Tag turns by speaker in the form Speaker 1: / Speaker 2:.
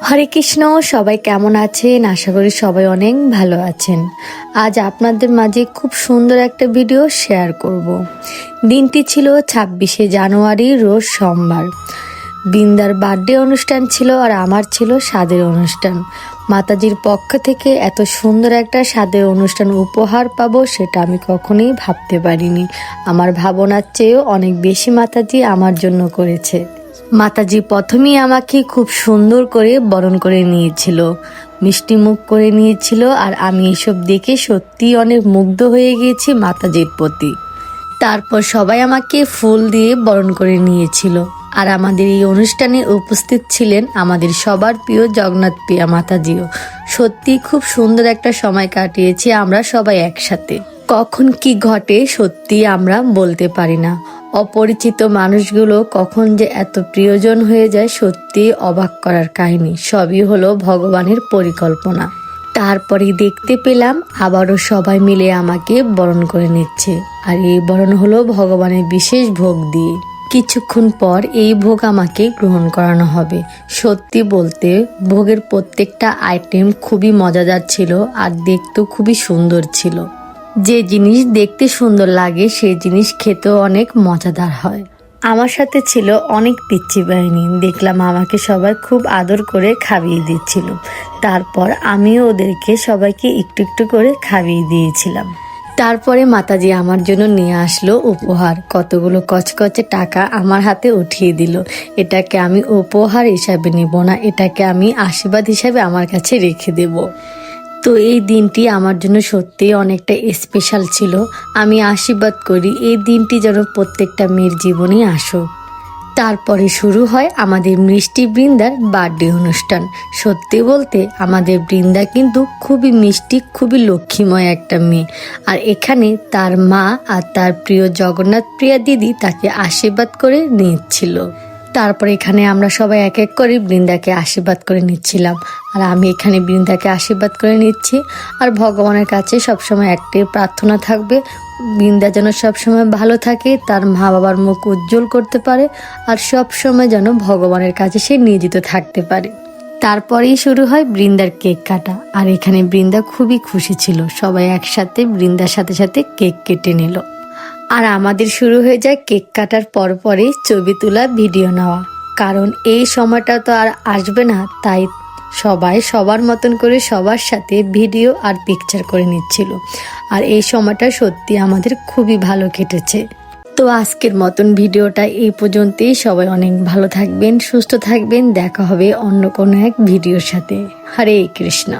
Speaker 1: হরে কৃষ্ণ, সবাই কেমন আছেন? আশা করি সবাই অনেক ভালো আছেন। আজ আপনাদের মাঝে খুব সুন্দর একটা ভিডিও শেয়ার করব। দিনটি ছিল ছাব্বিশে জানুয়ারি, রোজ সোমবার। বৃন্দার বার্থডে অনুষ্ঠান ছিল আর আমার ছিল স্বাদের অনুষ্ঠান। মাতাজির পক্ষ থেকে এত সুন্দর একটা স্বাদের অনুষ্ঠান উপহার পাবো সেটা আমি কখনোই ভাবতে পারিনি। আমার ভাবনার চেয়েও অনেক বেশি মাতাজি আমার জন্য করেছে। মাতাজি প্রথমেই আমাকে খুব সুন্দর করে বরণ করে নিয়েছিল, মিষ্টি মুখ করে নিয়েছিল, আর আমি এসব দেখে সত্যি অনেক মুগ্ধ হয়ে গিয়েছি মাতাজির প্রতি। তারপর সবাই আমাকে ফুল দিয়ে বরণ করে নিয়েছিল, আর আমাদের এই অনুষ্ঠানে উপস্থিত ছিলেন আমাদের সবার প্রিয় জগন্নাথ প্রিয়া মাতাজিও। সত্যি খুব সুন্দর একটা সময় কাটিয়েছি আমরা সবাই একসাথে। কখন কি ঘটে সত্যি আমরা বলতে পারি না। অপরিচিত মানুষগুলো কখন যে এত প্রিয়জন হয়ে যায় সত্যি অবাক করার কাহিনী। সবই হলো ভগবানের পরিকল্পনা। তারপরে দেখতে পেলাম আবারও সবাই মিলে আমাকে বরণ করে নিচ্ছে। আর এই বরণ হলো ভগবানের বিশেষ ভোগ দিয়ে। কিছুক্ষণ পর এই ভোগ আমাকে গ্রহণ করানো হবে। সত্যি বলতে ভোগের প্রত্যেকটা আইটেম খুবই মজাদার ছিল আর দেখতেও খুবই সুন্দর ছিল। যে জিনিস দেখতে সুন্দর লাগে, সেই জিনিস খেতেও অনেক মজাদার হয়। আমার সাথে ছিল অনেক পিচ্ছি বাহিনী। দেখলাম আমাকে সবাই খুব আদর করে খাইয়ে দিচ্ছিল। তারপর আমিও ওদেরকে সবাইকে একটু একটু করে খাইয়ে দিয়েছিলাম। তারপরে মাতাজি আমার জন্য নিয়ে আসলো উপহার। কতগুলো কচকচে টাকা আমার হাতে উঠিয়ে দিল। এটাকে আমি উপহার হিসাবে নিব না, এটাকে আমি আশীর্বাদ হিসাবে আমার কাছে রেখে দেবো। তো এই দিনটি আমার জন্য সত্যিই অনেকটা স্পেশাল ছিল। আমি আশীর্বাদ করি এই দিনটি যেন প্রত্যেকটা মেয়ের জীবনে আসুক। তারপরে শুরু হয় আমাদের মিষ্টি বৃন্দার বার্থডে অনুষ্ঠান। সত্যি বলতে আমাদের বৃন্দা কিন্তু খুবই মিষ্টি, খুবই লক্ষ্মীময় একটা মেয়ে। আর এখানে তার মা আর তার প্রিয় জগন্নাথ প্রিয়া দিদি তাকে আশীর্বাদ করে নিচ্ছিল তারপর এখানে আমরা সবাই এক এক করে বৃন্দাকে আশীর্বাদ করে নিচ্ছিলাম। আর আমি এখানে বৃন্দাকে আশীর্বাদ করে নিচ্ছি। আর ভগবানের কাছে সবসময় একটি প্রার্থনা থাকবে। বৃন্দা যেন সবসময় ভালো থাকে, তার মা বাবার মুখ উজ্জ্বল করতে পারে, আর সবসময় যেন ভগবানের কাছে সে নিয়োজিত থাকতে পারে। তারপরেই শুরু হয় বৃন্দার কেক কাটা। আর এখানে বৃন্দা খুবই খুশি ছিল। সবাই একসাথে বৃন্দার সাথে সাথে কেক কেটে নিল। আর আমাদের শুরু হয়ে যায় কেক কাটার পরপরই ছবি তোলা ভিডিও নেওয়া। কারণ এই সময়টা তো আর আসবে না, তাই সবাই সবার মতন করে সবার সাথে ভিডিও আর পিকচার করে নিচ্ছিল। আর এই সময়টা সত্যি আমাদের খুবই ভালো কেটেছে। তো আজকের মতন ভিডিওটা এই পর্যন্তই। সবাই অনেক ভালো থাকবেন, সুস্থ থাকবেন। দেখা হবে অন্য কোনো এক ভিডিওর সাথে। হরে কৃষ্ণ।